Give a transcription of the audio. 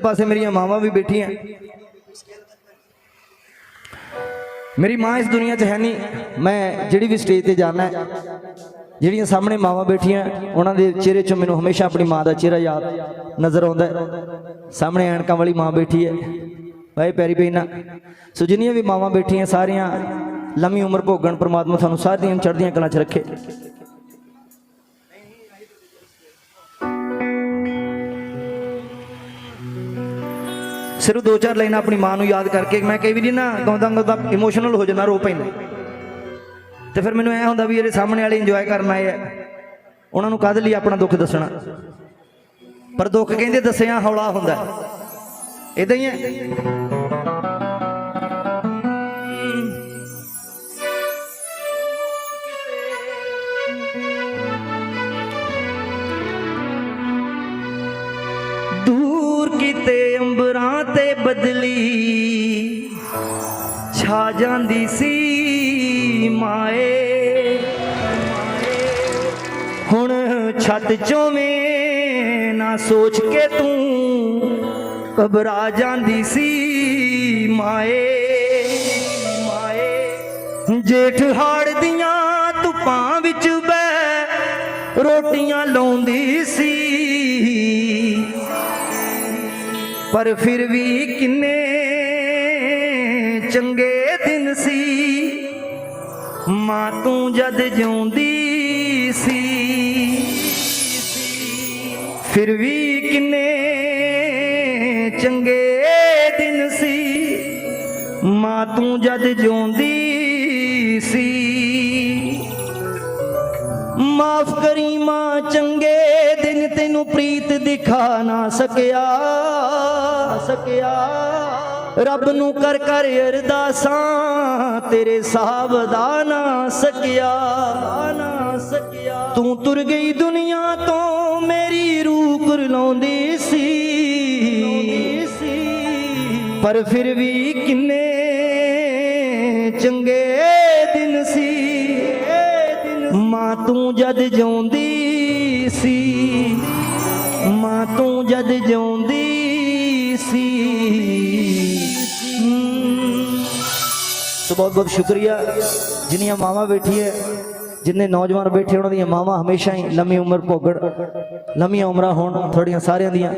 ਪਾਸੇ ਮੇਰੀਆਂ ਮਾਵਾਂ ਵੀ ਬੈਠੀਆਂ। ਮੇਰੀ ਮਾਂ ਇਸ ਦੁਨੀਆ 'ਚ ਹੈ ਨਹੀਂ। ਮੈਂ ਜਿਹੜੀ ਵੀ ਸਟੇਜ ਤੇ ਜਾਣਾ ਹੈ, ਜਿਹੜੀਆਂ ਸਾਹਮਣੇ ਮਾਵਾਂ ਬੈਠੀਆਂ, ਉਹਨਾਂ ਦੇ ਚਿਹਰੇ 'ਚੋਂ ਮੈਨੂੰ ਹਮੇਸ਼ਾ ਆਪਣੀ ਮਾਂ ਦਾ ਚਿਹਰਾ ਯਾਦ ਨਜ਼ਰ ਆਉਂਦਾ ਹੈ। ਸਾਹਮਣੇ ਐਨਕਾਂ ਵਾਲੀ ਮਾਂ ਬੈਠੀ ਹੈ। ਵਾਏ ਪੈਰੀ ਪੈਣਾ ਸੋ ਜਿੰਨੀਆਂ ਵੀ ਮਾਵਾਂ ਬੈਠੀਆਂ, ਸਾਰੀਆਂ ਲੰਮੀ ਉਮਰ ਭੋਗਣ ਪ੍ਰਮਾਤਮਾ ਤੁਹਾਨੂੰ ਸਾਰੀਆਂ ਚੜ੍ਹਦੀਆਂ ਕਲਾਂ 'ਚ ਰੱਖੇ। ਸਿਰਫ ਦੋ ਚਾਰ ਲਾਈਨਾਂ ਆਪਣੀ ਮਾਂ ਨੂੰ ਯਾਦ ਕਰਕੇ ਮੈਂ ਕਈ ਵਾਰੀ ਨਾ ਗਾਉਂਦਾ ਗਾਉਂਦਾ ਇਮੋਸ਼ਨਲ ਹੋ ਜਾਂਦਾ ਰੋ ਪੈਂਦਾ। ਤੇ ਫਿਰ ਮੈਨੂੰ ਐ ਹੁੰਦਾ ਵੀ ਇਹਦੇ ਸਾਹਮਣੇ ਵਾਲੇ ਇੰਜੋਏ ਕਰਨ ਆਏ ਆ। ਉਹਨਾਂ ਨੂੰ ਕਾਹਦੇ ਲਈ ਆਪਣਾ ਦੁੱਖ ਦੱਸਣਾ? ਪਰ ਦੁੱਖ ਕਹਿੰਦੇ ਦੱਸਿਆ ਹੌਲਾ ਹੁੰਦਾ। ਇਦਾਂ ਹੀ ਹੈ। ਕਿਤੇ ਅੰਬਰਾਂ ਤੇ ਬਦਲੀ। ਛਾ ਜਾਂਦੀ ਸੀ ਮਾਏ। ਹੁਣ ਛੱਤ ਚੋਵੇਂ ਨਾ ਸੋਚ ਕੇ ਤੂੰ ਘਬਰਾ ਜਾਂਦੀ ਸੀ ਮਾਏ। ਮਾਏ। ਜੇਠ ਹਾੜ ਦੀਆਂ ਧੁੱਪਾਂ ਵਿੱਚ ਬੈ ਰੋਟੀਆਂ ਲਾਉਂਦੀ ਸੀ। ਪਰ ਫਿਰ ਵੀ ਕਿੰਨੇ ਚੰਗੇ ਦਿਨ ਸੀ। ਮਾਂ ਤੂੰ ਜਦ ਜਿਉਂਦੀ ਸੀ। ਫਿਰ ਵੀ ਕਿੰਨੇ ਚੰਗੇ ਦਿਨ ਸੀ। ਮਾਂ ਤੂੰ ਜਦ ਜਿਉਂਦੀ ਸੀ। ਮਾਫ ਕਰੀ ਮਾਂ ਚੰਗੇ ਤੈਨੂੰ ਪ੍ਰੀਤ ਦਿਖਾ ਨਾ ਸਕਿਆ। ਸਕਿਆ। ਰੱਬ ਨੂੰ ਕਰ ਕਰ ਅਰਦਾਸਾਂ ਤੇਰੇ ਸਾਹਬ ਦਾ ਨਾ ਸਕਿਆ। ਨਾ ਸਕਿਆ ਤੂੰ ਤੁਰ ਗਈ ਦੁਨੀਆ ਤੋਂ ਮੇਰੀ ਰੂਹ ਕੁਰਲਾਉਂਦੀ ਸੀ। ਪਰ ਫਿਰ ਵੀ ਕਿੰਨੇ ਚੰਗੇ ਦਿਨ ਸੀ। ਮਾਂ ਤੂੰ ਜਦ ਜਿਉਂਦੀ ਸੀ। ਮਾਂ ਤੂੰ ਜਦ ਜਿਉਂਦੀ ਸੀ। ਸੋ ਬਹੁਤ ਬਹੁਤ ਸ਼ੁਕਰੀਆ। ਜਿੰਨੀਆਂ ਮਾਵਾਂ ਬੈਠੀ ਹੈ ਜਿੰਨੇ ਨੌਜਵਾਨ ਬੈਠੇ, ਉਹਨਾਂ ਦੀਆਂ ਮਾਵਾਂ ਹਮੇਸ਼ਾ ਹੀ ਲੰਮੀ ਉਮਰ ਭੋਗਣ, ਲੰਮੀਆਂ ਉਮਰਾਂ ਹੋਣ, ਤੁਹਾਡੀਆਂ ਸਾਰਿਆਂ ਦੀਆਂ।